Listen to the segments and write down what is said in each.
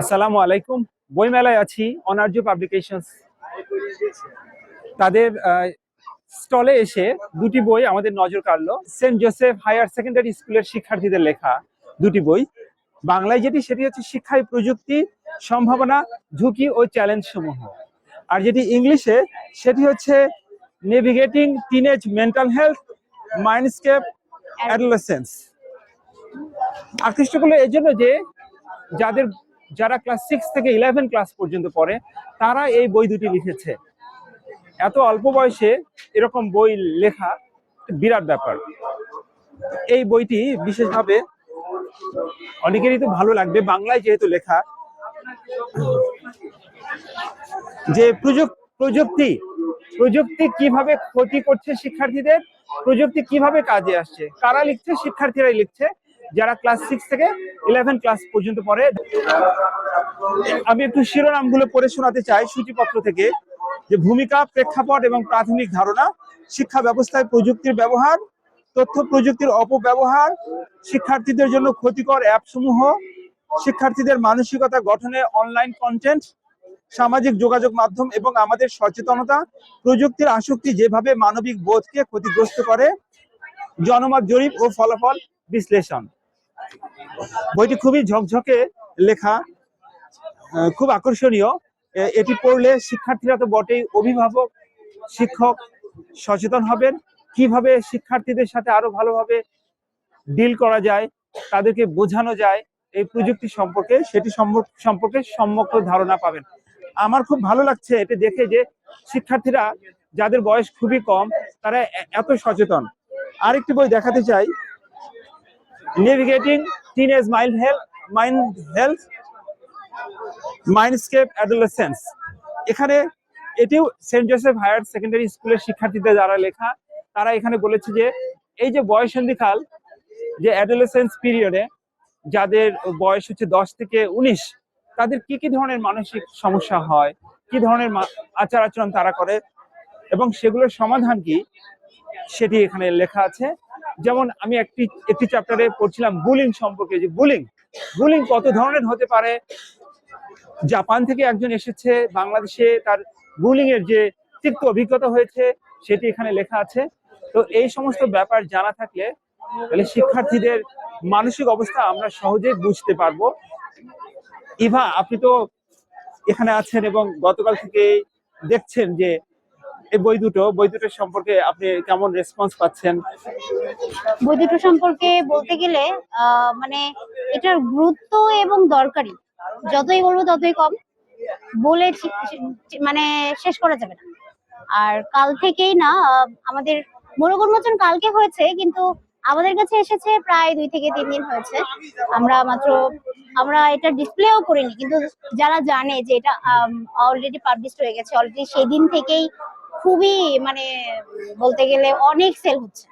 আসসালামু আলাইকুম। বইমেলায় আছি, অনার্য পাবলিকেশনস। তাদের স্টলে এসে দুটি বই আমাদের নজর কাড়লো। সেন্ট জোসেফ হায়ার সেকেন্ডারি স্কুলের শিক্ষার্থীদের লেখা দুটি বই। বাংলায় যেটি, সেটি হচ্ছে শিক্ষায় প্রযুক্তি, সম্ভাবনা, ঝুঁকি ও চ্যালেঞ্জ সমূহ আর যেটি ইংলিশে, সেটি হচ্ছে navigating teenage mental health, mindscape, adolescence. আকৃষ্ট করল এই জন্য যে যাদের যারা ক্লাস সিক্স থেকে ইলেভেন ক্লাস পর্যন্ত পড়ে, তারা এই বই দুটি লিখেছে। এত অল্প বয়সে এরকম বই লেখা বিরাট ব্যাপার। এই বইটি বিশেষভাবে অনেকেরই তো ভালো লাগবে, বাংলায় যেহেতু লেখা। যে প্রযুক- প্রযুক্তি প্রযুক্তি কীভাবে ক্ষতি করছে শিক্ষার্থীদের, প্রযুক্তি কীভাবে কাজে আসছে, কারা লিখছে, শিক্ষার্থীরাই লিখছে। যারা ক্লাস সিক্স থেকে ইলেভেন ক্লাস পর্যন্ত পড়ে, আমি একটু শিরোনামগুলো পড়ে শোনাতে চাই সূচিপত্র থেকে, যে ভূমিকা, প্রেক্ষাপট এবং প্রাথমিক ধারণা, শিক্ষা ব্যবস্থায় প্রযুক্তির ব্যবহার, তথ্য প্রযুক্তির অপব্যবহার, শিক্ষার্থীদের জন্য ক্ষতিকর অ্যাপ সমূহ শিক্ষার্থীদের মানসিকতা গঠনে অনলাইন কন্টেন্ট সামাজিক যোগাযোগ মাধ্যম এবং আমাদের সচেতনতা, প্রযুক্তির আসক্তি যেভাবে মানবিক বোধকে ক্ষতিগ্রস্ত করে, জনমত জরিপ ও ফলাফল বিশ্লেষণ। বইটি খুবই ঝকঝকে লেখা খুব আকর্ষণীয়। এটি পড়লে শিক্ষার্থীরা তো বটেই অভিভাবক, শিক্ষক সচেতন হবেন। কীভাবে শিক্ষার্থীদের সাথে আরও ভালোভাবে ডিল করা যায়, তাদেরকে বোঝানো যায়, এই প্রযুক্তি সম্পর্কে, সেটি সম্পর্ক- সম্যক ধারণা পাবেন। আমার খুব ভালো লাগছে এটা দেখে যে শিক্ষার্থীরা, যাদের বয়স খুবই কম, তারা এত সচেতন। আরেকটি বই দেখাতে চাই navigating teenage mind health mind health mindscape adolescence এখানে এটিও সেন্ট জোসেফ হায়ার সেকেন্ডারি স্কুলের শিক্ষার্থীদের যারা লেখা, তারা এখানে বলেছে যে, এই যে বয়সন্ধিকাল যে অ্যাডোলেসেন্স পিরিয়ডে যাদের বয়স হচ্ছে দশ থেকে উনিশ, তাদের কি কি ধরনের মানসিক সমস্যা হয়, কি ধরনের আচার আচরণ তারা করে, এবং সেগুলোর সমাধান কি, সেটি এখানে লেখা আছে। যেমন আমি একটি একটি চ্যাপ্টারে পড়ছিলাম বুলিং সম্পর্কে, যে বুলিং বুলিং কত ধরনের হতে পারে? জাপান থেকে একজন এসেছে, বাংলাদেশে তার বুলিং এর যে তিক্ত অভিজ্ঞতা হয়েছে, সেটি এখানে লেখা আছে। তো এই সমস্ত ব্যাপার জানা থাকলে তাহলে শিক্ষার্থীদের মানসিক অবস্থা আমরা সহজেই বুঝতে পারব। ইভা, আপনি তো এখানে আছেন এবং গতকাল থেকে দেখছেন যে এই বই দুটো বই দুটো সম্পর্কে আপনি কেমন রেসপন্স পাচ্ছেন? বই দুটো সম্পর্কে বলতে গেলে মানে এটার গুরুত্ব এবং দরকারি। যতই বলব ততই কম। বলে মানে শেষ করা যাবে না। আর কাল থেকেই না আমাদের মনোগ উন্মোচন কালকে হয়েছে, কিন্তু আমাদের কাছে এসেছে প্রায় দুই থেকে তিন দিন হয়েছে। আমরা মাত্র, আমরা এটা ডিসপ্লেও করিনি, কিন্তু যারা জানে যে এটা অলরেডি পাবলিশ হয়ে গেছে অলরেডি সেদিন থেকেই খুবই মানে বলতে গেলে অনেক সেল হচ্ছে।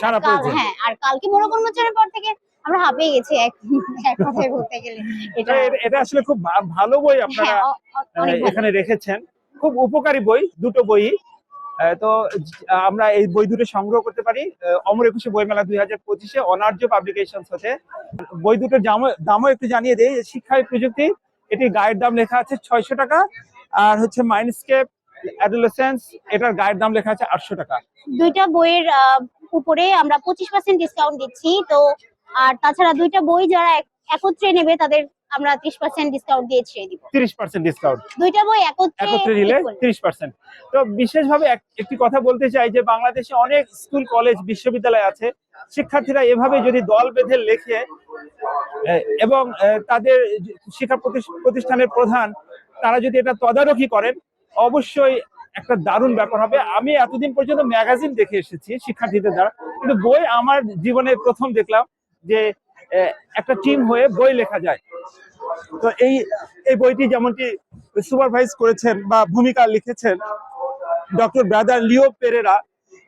সারা হ্যাঁ আর কালকে মনোগ উন্মোচনের পর থেকে আমরা হাঁপিয়ে গেছি এক কথায় বলতে গেলে। এটা এটা- আসলে খুব ভালো বই আপনারা হ্যাঁ। এখানে রেখেছেন। খুব উপকারী বই দুটো বই। তো আমরা এই বই দুটো সংগ্রহ করতে পারি। অমর একুশে বইমেলা দুই হাজার পঁচিশে অনার্য পাবলিকেশন হতে। বই দুটোর দামও দামও একটু জানিয়ে দেই। শিক্ষায় প্রযুক্তি এটি গায়ের দাম লেখা আছে ছয়শো টাকা। আর হচ্ছে মাইন্ডস্কেপ অ্যাডোলেসেন্স এটার গায়ের দাম লেখা আছে আটশো টাকা। দুইটা বইয়ের উপরে আমরা পঁচিশ পার্সেন্ট ডিসকাউন্ট দিচ্ছি তো আর তাছাড়া দুইটা বই যারা একত্রে নেবে তাদের আমরা ত্রিশ পার্সেন্ট ডিসকাউন্ট দিয়ে ছেড়ে দিব। তিরিশ পার্সেন্ট ডিসকাউন্ট দুইটা বই একত্রে একত্রে নিলে click করলে। তিরিশ পার্সেন্ট তো বিশেষভাবে এক- একটি কথা বলতে চাই যে বাংলাদেশে অনেক স্কুল কলেজ বিশ্ববিদ্যালয় আছে শিক্ষার্থীরা এভাবে যদি দল বেঁধে লেখে এবং তাদের শিক্ষা প্রতিষ- প্রতিষ্ঠানের প্রধান তারা যদি এটা তদারকি করেন অবশ্যই একটা দারুণ ব্যাপার হবে। আমি এতদিন পর্যন্ত ম্যাগাজিন দেখে এসেছি, শিক্ষার্থীদের দ্বারা। কিন্তু বই আমার জীবনে প্রথম দেখলাম যে একটা টিম হয়ে বই লেখা যায়। তো এই এই বইটি যেমনটি সুপারভাইজ করেছেন বা ভূমিকা লিখেছেন ডক্টর ব্রাদার লিও পেরেরা,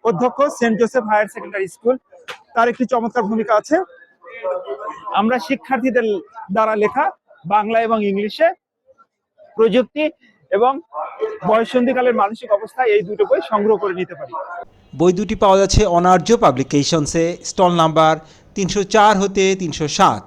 অধ্যক্ষ Saint Joseph higher secondary school, তার একটি চমৎকার ভূমিকা আছে। আমরা শিক্ষার্থীদের দ্বারা লেখা বাংলা এবং ইংলিশে প্রযুক্তি এবং বয়সন্ধিকালের মানসিক অবস্থায় এই দুটো বই সংগ্রহ করে নিতে পারি। বই দুটি পাওয়া যাচ্ছে অনার্য পাবলিকেশনসে। স্টল নাম্বার তিনশো চার হতে তিনশো সাত।